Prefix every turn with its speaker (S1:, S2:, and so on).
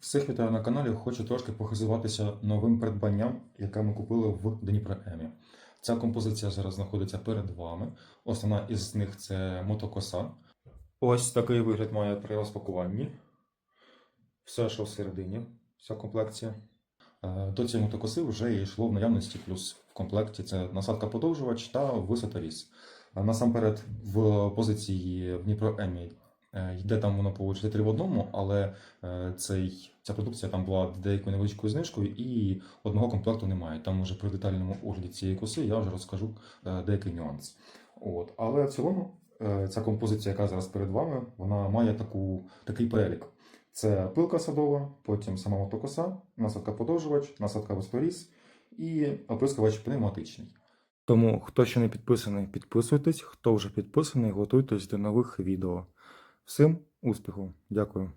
S1: Всіх вітаю на каналі. Хочу трошки похизуватися новим придбанням, яке ми купили в Дніпроемі. Ця композиція зараз знаходиться перед вами. Основна із них це мотокоса. Ось такий вигляд має при розпакуванні. Все, що всередині, вся комплекція. Е, До цієї мотокоси вже йшло в наявності плюс в комплекті це насадка подовжувач та висоторіз. Е, Насамперед, в позиції в Дніпроемі йде там воно по 4 в одному, але е, цей, ця продукція там була деякою невеличкою знижкою, і одного комплекту немає. Там вже при детальному огляді цієї коси я вже розкажу е, деякий нюанс. От. Але в цілому е, ця композиція, яка зараз перед вами, вона має таку, такий перелік. Це пилка садова, потім сама мотокоса, насадка подовжувач, насадка воспоріз і оприскувач пневматичний. Тому, хто ще не підписаний, підписуйтесь, хто вже підписаний, готуйтесь до нових відео. Всім успіху! Дякую.